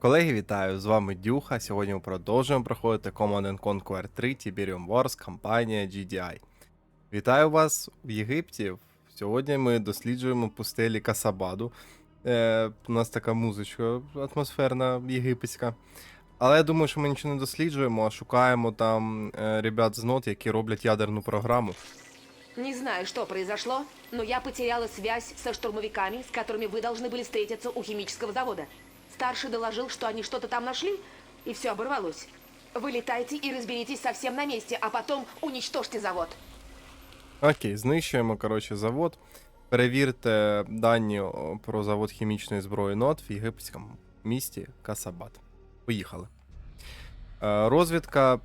Колеги, вітаю! З вами Дюха. Сьогодні ми продовжуємо проходити Command and Conquer 3 Tiberium Wars компанія GDI. Вітаю вас в Єгипті. Сьогодні ми досліджуємо пустелі Касабаду. Е, у нас така музичка атмосферна єгипетська. Але я думаю, що ми нічого не досліджуємо, а шукаємо там е, ребят з нот, які роблять ядерну програму. Не знаю, что произошло, но я потеряла связь со штурмовиками, с которыми вы должны были встретиться у химического завода. Старший доложил, что они что-то там нашли, и все оборвалось. Вы летайте и разберитесь совсем на месте, а потом уничтожьте завод. Окей, знищуємо, коротше, завод. Перевірте дані о, про завод хімічної зброї НОТ в єгипетському місті Касабат. Поїхали. Е, Розвідка, е,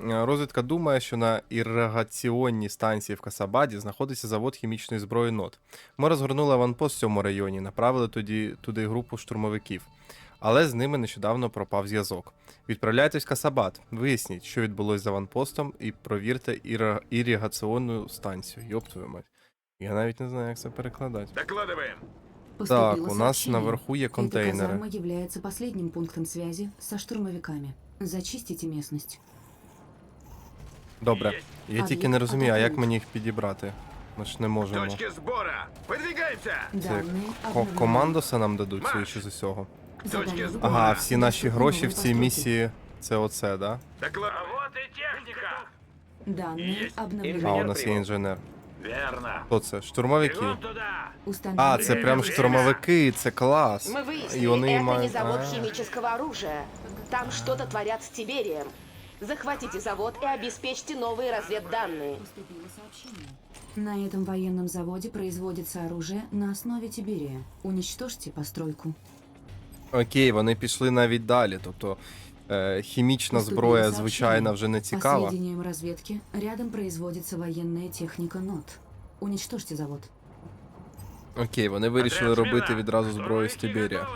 розвідка думає, що на ірригаціонній станції в Касабаді знаходиться завод хімічної зброї НОТ. Ми розгорнули аванпост в цьому районі, направили тоді, туди групу штурмовиків. Але з ними нещодавно пропав зв'язок. Відправляйтесь в Касабат, виясніть, що відбулось з аванпостом, і провірте іра- іригаційну станцію. Йоп твою мать. Я навіть не знаю, як це перекладати. Докладываем. Так, у нас наверху є Эта контейнери. казарма является последним пунктом связи со штурмовиками. Зачистите местность. Добре. Я А тільки їх не розумію, а як атакують. мені їх підібрати? Ми ж не можемо. Точки сбора. Выдвигаемся. Це Данные ко- обновлены. командоса нам дадуть, Марш! судячи з усього. Задание Точки выполнено. Ага, всі наші Доступны гроші в новые цій постройки. місії це оце, да? Доклад... А вот и техника. Данные Есть. А, обновлены. у нас є інженер. Верно. Хто це? Штурмовики. Бегом туда. Установлено. А, це прям штурмовики, це клас. Мы І выяснили, вони это не мають. завод А, химического оружия. Там что-то творят с Тиберием. Захватите завод и обеспечьте новые разведданные. Поступило сообщение. На этом военном заводе производится оружие на основе Тиберия. Уничтожьте постройку. Окей, вони пішли навіть далі. Тобто е, хімічна Поступило зброя, сообщение. звичайно, вже не По цікава. сведениям разведки, рядом производится военная техника НОТ. Уничтожьте завод. Окей, вони вирішили Отряд робити смена. відразу зброю з Штурмовики Тиберія.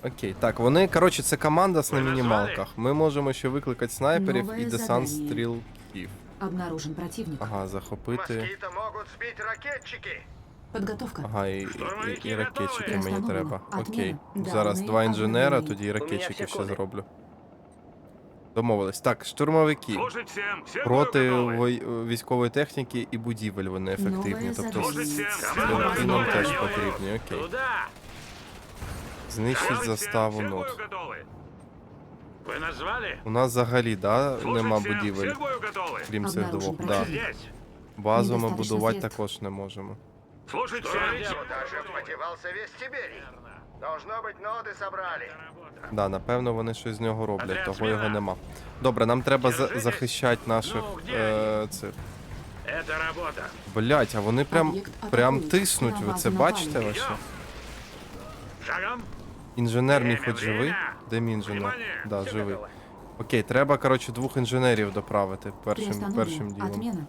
готовы. К Небу. Окей, так, вони, коротше, це команда на Ви назвали? мінімалках. Ми можемо ще викликати снайперів Нове і десант задання. стрілків. Обнаружен противник. Ага, захопити. Москиты могут сбить ракетчики. Подготовка. Ага, і, і, і, Штурмовики і ракетчики готові. мені Приостановлено. треба. Отмена. Окей. Дані Зараз два інженера, обновлені. тоді і ракетчики всі ще коди. зроблю. Домовились. Так, штурмовики. Служить всем. Все Проти готовы. вой- військової техніки і будівель вони ефективні. Нове Тобто задання. Служить всем. стрілки нам Команда теж готова. потрібні, окей. Туда. Знищить Служить заставу всем. Все нот. бою готовы. Вы назвали? У нас взагалі, да, Служить нема всем. будівель, Все бою готовы. крім цих Обнаружен двох. Да. противник. Здесь. Базу ми Недостаточно будувати средств. також не можемо. Служить всем. Даже активировался весь Тиберий. Должно быть, ноды собрали. Да, напевно, вони щось з нього роблять, Отряд того зміна. його нема. Добре, нам треба за- Держитесь. захищати наших Ну, де е, цих. Это работа. Блять, а вони прям Об'єкт прям атакують. тиснуть. На Ви базу це напали. бачите вообще? Идем. Шагом. Інженер мій хоч живий? Де мій інженер? Да, живий. Окей, треба, коротше, двох інженерів доправити першим, першим ділом.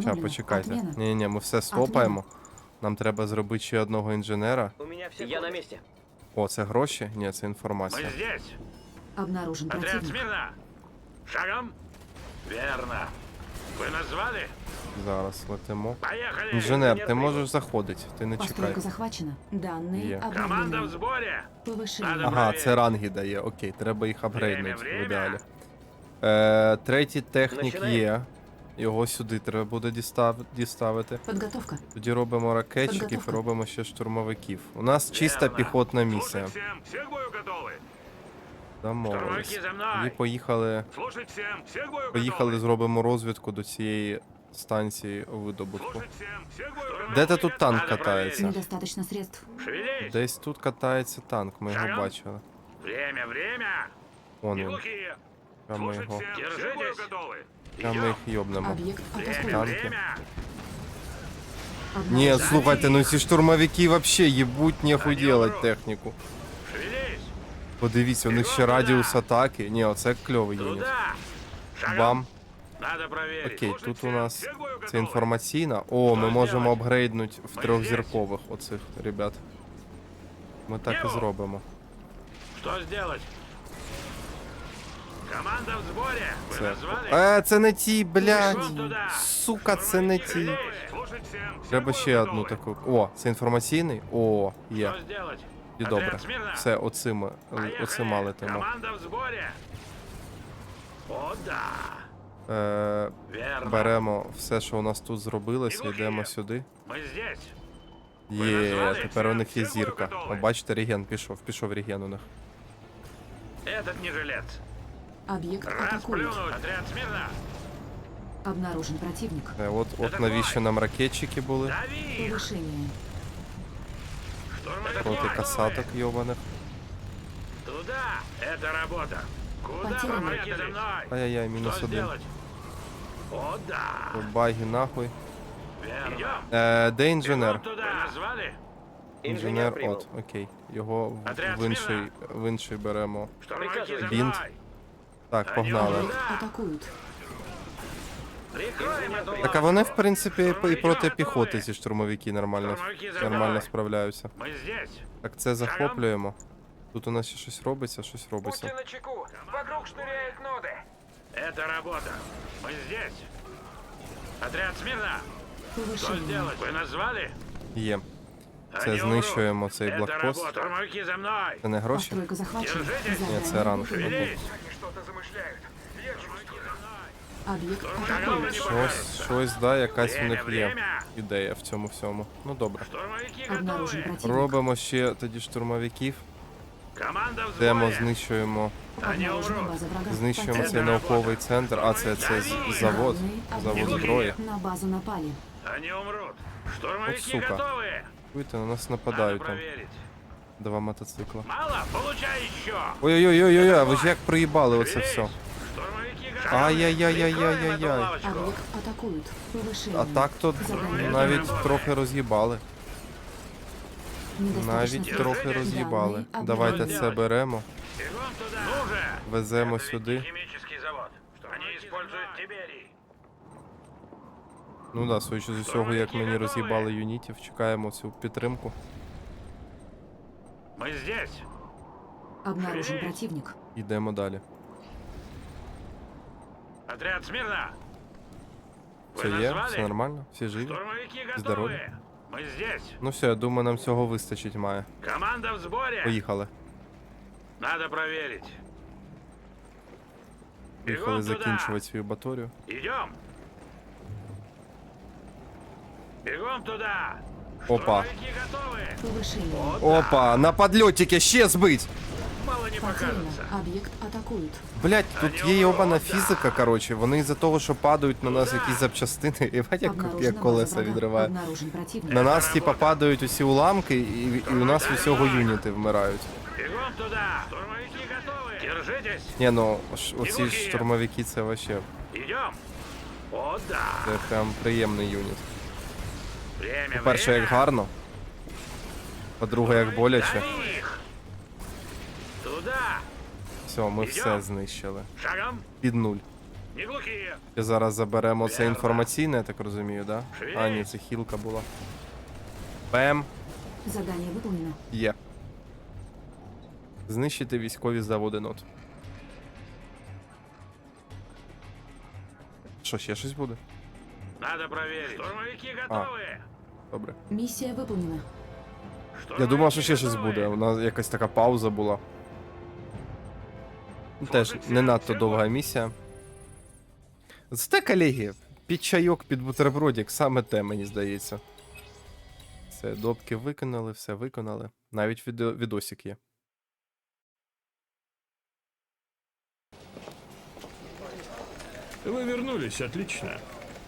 Ща, почекайте. Ні, ні, ми все стопаємо. Нам треба зробити ще одного інженера. У меня все Я на месте. О, це гроші? Ні, це інформація. здесь. Обнаружен Отряд противник. смирно. Шагом. Верно. Вы назвали? Зараз летимо. Поехали. Інженер, ти можеш заходити, ти не чекай. Постройка захвачена. Данные Є. Команда в обновлены. сборе. Повышение. Надо Ага, проверить. це ранги дає. Окей, треба їх апгрейднути Время, в время. ідеалі. Е, третій технік Починаємо. є. Його сюди треба буде дістав, діставити. Подготовка. Тоді робимо ракетчиків і Підготовка. робимо ще штурмовиків. У нас чиста Верно. піхотна місія. Слушать всем. Все к бою готовы. Домовились. Штурмовики за мною. Тоді поїхали. Слушать всем. Все к бою Поїхали, готовы. зробимо розвідку до цієї станції видобутку. Слушать всем. Все к бою готовы. Де ти тут танк Надо катається? Недостаточно средств. проверить. Шевелись. Десь тут катається танк, ми його Шагом. бачили. Время, время. Вон Не він. глухие. Прямо Слушать його. всем. Все к бою готовы. Прямо Идем. їх йобнемо. Объект Время, атакуют. Танки. время. Ні, Обнаружен слухайте, ну ці штурмовики вообще їбуть нехуй Они делать врут. техніку. Шевелись. Подивіться, у них ще радіус атаки. Ні, оце кльовий юніт. Туда. Шагом. Бам. Надо проверить. Окей, Слушать тут у всем. нас Все к бою це готовы. інформаційна. О, ми Що можемо делать? апгрейднути в Ми трьохзіркових оцих ребят. Ми так і Небо. зробимо. Что сделать? Команда в сборе. Вы Це. назвали? Е, це не ті, блядь. Вон туда. Сука, це не ті. Шевелись. Слушать всем. Все Треба к ще бою одну готовы. таку. О, це інформаційний? О, є. Что сделать? І добре. Все, оцим, оцима летимо. Команда в сборе. О, да. Е, Верно. беремо все, що у нас тут зробилося, йдемо сюди. Мы здесь. Є, тепер у них є зірка. О, бачите, реген пішов, пішов реген у них. Этот не жилец. Объект атакует. Расплюнуть. Отряд смирно. Обнаружен противник. Е, от, от навіщо нам ракетчики були Дави их. Повышение. Штурмовики проти готовы. касаток йобаних. Туда. Это работа. Куда Потеряно. помогите за мной? Ай-яй-яй, мінус Что один. сделать? О, да. Баги нахуй. Верно. Идем. Е, де Бегом інженер? туда. Вы назвали? Інженер, от, окей. Його в, Отряд в інший, смирно. в інший беремо. Штурмовики за Бинт. мной. Так, погнали. Объект атакуют. Прикроем эту Так, а вони, в принципі, і проти піхоти ці штурмовики нормально, нормально справляються. Мы здесь. Так, це захоплюємо. Тут у нас ще щось робиться, щось робиться. на чеку. Вокруг штыряют ноды. Это работа. Мы здесь. Отряд смирно. Что Повышение. сделать? Вы назвали? Є. Це Они знищуємо умрут. цей Это блокпост. работа. Штурмовики за мной. Це не гроші? Постройка захвачена. Держитесь. Ні, це Задание ранг. выполнено. Шевелись. Они что-то замышляют. Объект Шагом атакует. не Щось, покажется. щось, да, якась у Время, них є время. ідея в цьому всьому. Ну добре. Штурмовики Обнаружен готовы. противник. Робимо ще тоді штурмовиків. Команда в Йдемо, сборе. знищуємо, Они Обнаружена умрут. база врага. знищуємо Потеряно. цей науковий центр. А, це, це з- завод. Завод зброї. На базу напали. Они умрут. Штурмовики сука. готовы. Чуєте, на нас Надо нападають там. проверить. Два мотоцикла. Мало? Получай еще. Ой-ой-ой-ой, а ви ж як проїбали оце Шевелись. все. Штурмовики готовы. Ай-яй-яй-яй-яй-яй-яй. Прикроем эту лавочку. Объект атакуют. Повышение. А так то Задание навіть Задание. трохи роз'їбали. Недостаточно Навіть средств. трохи роз'їбали. Данные Давайте обнаружены. це беремо, Бегом туда. Ну же. веземо Это ведь сюди. не химический завод. Они используют Тиберий. Ну да, судячи з усього, як мені роз'їбали юнітів, чекаємо цю підтримку. Мы здесь. Обнаружен противник. Йдемо далі. Отряд смирно. Вы Все є, назвали? все нормально, всі живі. Штурмовики готовы. Здоровы. Мы здесь. Ну все, я думаю, нам цього вистачить має. Команда в сборе. Поїхали. Надо проверить. Поїхали Бегом туда. закінчувати свою баторію. Идем. Бегом туда. Опа. Штурмовики готовы. Повышение. Опа, на подльотики ще збить! Мало не покажется. Объект атакуют. Блять, тут є йобана фізика, коротше. Вони із-за того, що падають на нас якісь запчастини, і бать, як, як колеса відриває. Обнаружен противник. На нас, типа, падають усі уламки, і, і у нас усього юніти вмирають. Бегом туда. Штурмовики готовы. Держитесь. Ні, ну ш- оці штурмовики це вообще Идем. О, да. це прям приємний юніт. Время, По-перше, время. як гарно. По-друге, як боляче. Все, ми Ідем. все знищили. Шагом. Під нуль. Не глухие. І зараз заберемо це Вірно. інформаційне, я так розумію, да? Шевелись. А, ні, це хілка була. Бем. Задание выполнено. Є. Знищити військові заводи нот. Що, ще щось буде? Надо проверить. Штурмовики готовы. Добре. Миссия выполнена. Я думав, що ще Штурмовики щось готовы. буде. У нас якась така пауза була. Теж не надто довга місія. Це, колеги, під чайок, під бутербродик, саме те, мені здається. Все, допки виконали, все виконали. Навіть відео, відосик є. Вы вернулись, отлично.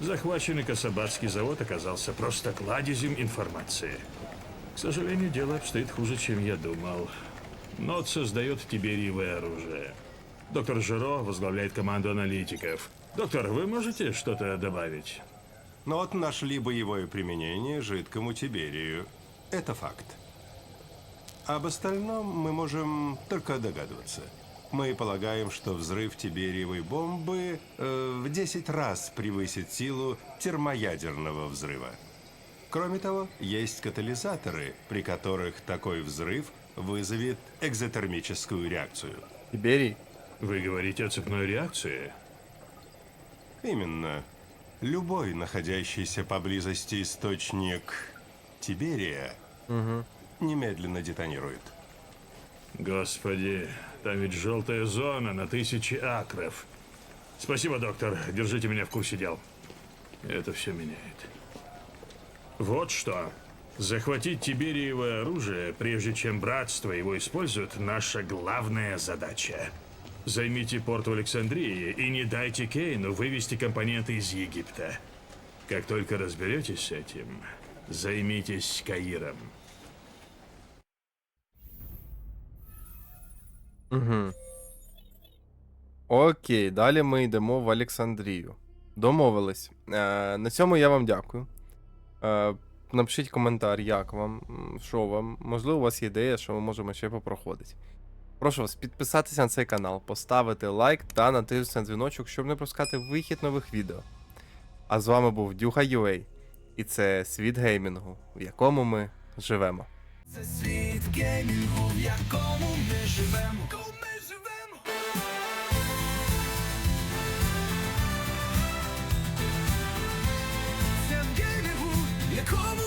Захваченный Касабатский завод оказался просто кладезем информации. К сожалению, дело обстоит хуже, чем я думал. НОТ создает тибериевое оружие. Доктор Жиро возглавляет команду аналитиков. Доктор, вы можете что-то добавить? Но вот нашли боевое применение жидкому Тиберию. Это факт. Об остальном мы можем только догадываться. Мы полагаем, что взрыв Тибериевой бомбы э, в 10 раз превысит силу термоядерного взрыва. Кроме того, есть катализаторы, при которых такой взрыв вызовет экзотермическую реакцию. Тиберій? Вы говорите о цепной реакции? Именно. Любой находящийся поблизости источник Тиберия немедленно детонирует. Господи, там ведь желтая зона на тысячи акров. Спасибо, доктор. Держите меня в курсе дел. Это все меняет. Вот что. Захватить Тибериево оружие, прежде чем братство его использует, наша главная задача. Займите порт в Александрии и не дайте Кейну вывести компоненты из Египта. Как только разберетесь с этим, займитесь Каиром. Угу. Окей, далі ми йдемо в Олександрію. Домовились. Е, на цьому я вам дякую. Е, напишіть коментар, як вам, м, що вам. Можливо, у вас є ідея, що ми можемо ще попроходити. Прошу вас підписатися на цей канал, поставити лайк та натиснути на дзвіночок, щоб не пропускати вихід нових відео. А з вами був Дюха Юей, і це світ геймінгу, в якому ми живемо. Це світ геймінгу, в якому ми живемо. Come on.